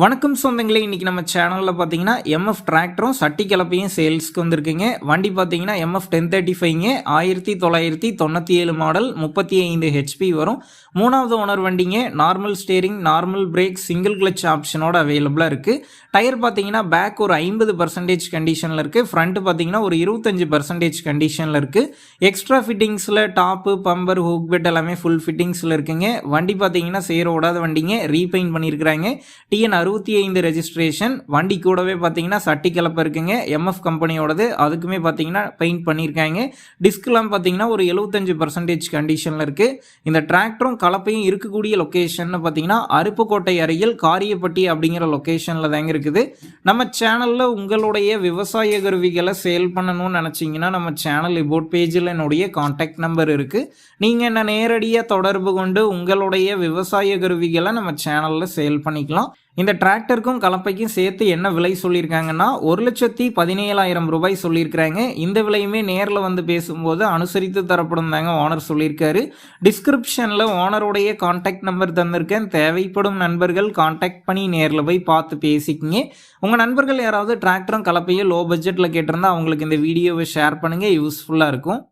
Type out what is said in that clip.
வணக்கம் சொந்தங்களே இன்றைக்கி நம்ம சேனலில் பார்த்தீங்கன்னா எம்எஃப் டிராக்டரும் சட்டி கலப்பையும் சேல்ஸ்க்கு வந்திருக்குங்க. வண்டி பார்த்தீங்கன்னா எம்எஃப் டென் தேர்ட்டி ஃபைவ்ங்க ஆயிரத்தி தொள்ளாயிரத்தி தொண்ணூற்றி ஏழு மாடல் முப்பத்தி ஐந்து ஹெச்பி வரும். மூணாவது ஓனர் வண்டிங்க normal steering normal brake single clutch ஆப்ஷனோட அவைலபிளாக இருக்குது டயர் பார்த்தீங்கன்னா பேக் ஒரு ஐம்பது பர்சன்டேஜ் கண்டிஷனில் இருக்குது ஃப்ரண்ட் பார்த்தீங்கன்னா ஒரு இருபத்தஞ்சி பர்சன்டேஜ் கண்டிஷனில் இருக்குது எக்ஸ்ட்ரா ஃபிட்டிங்ஸில் டாப்பு பம்பர் ஹூக் பெட் எல்லாமே ஃபுல் ஃபிட்டிங்ஸில் இருக்குங்க. வண்டி பார்த்தீங்கன்னா சேர ஓடாத வண்டிங்க ரீபெயிண்ட் பண்ணியிருக்கிறாங்க. டிஎன் அறுபத்தி ஐந்து ரெஜிஸ்ட்ரேஷன் வண்டி கூடவே பார்த்தீங்கன்னா சட்டி கலப்பை இருக்குங்க. எம்எஃப் கம்பெனியோடது அதுக்குமே பார்த்தீங்கன்னா பெயிண்ட் பண்ணியிருக்காங்க டிஸ்க்லாம் பார்த்தீங்கன்னா ஒரு எழுபத்தஞ்சு பர்சன்டேஜ் கண்டிஷனில் இருக்குது இந்த டிராக்டரும் கலப்பையும் இருக்கக்கூடிய லொக்கேஷன் பார்த்தீங்கன்னா அருப்புக்கோட்டை அருகில் காரியப்பட்டி அப்படிங்கிற லொக்கேஷனில் தாங்க இருக்குது. நம்ம சேனலில் உங்களுடைய விவசாய கருவிகளை சேல் பண்ணணும்னு நினச்சிங்கன்னா நம்ம சேனல் இபோட் பேஜில் என்னுடைய காண்டாக்ட் நம்பர் இருக்குது நீங்கள் என்ன நேரடியாக தொடர்பு கொண்டு உங்களுடைய விவசாய கருவிகளை நம்ம சேனலில் சேல் பண்ணிக்கலாம். இந்த டிராக்டருக்கும் கலப்பைக்கும் சேர்த்து என்ன விலை சொல்லியிருக்காங்கன்னா ஒரு லட்சத்தி பதினேழாயிரம் ரூபாய் சொல்லியிருக்கிறாங்க. இந்த விலையுமே நேரில் வந்து பேசும்போது அனுசரித்து தரப்படும் தாங்க ஓனர் சொல்லியிருக்காரு. டிஸ்கிரிப்ஷனில் ஓனருடைய காண்டாக்ட் நம்பர் தந்திருக்கேன். தேவைப்படும் நண்பர்கள் காண்டாக்ட் பண்ணி நேரில் போய் பார்த்து பேசிக்கிங்க. உங்கள் நண்பர்கள் யாராவது டிராக்டரும் கலப்பையும் லோ பட்ஜெட்டில் கேட்டிருந்தா அவங்களுக்கு இந்த வீடியோவை ஷேர் பண்ணுங்கள் யூஸ்ஃபுல்லாக இருக்கும்.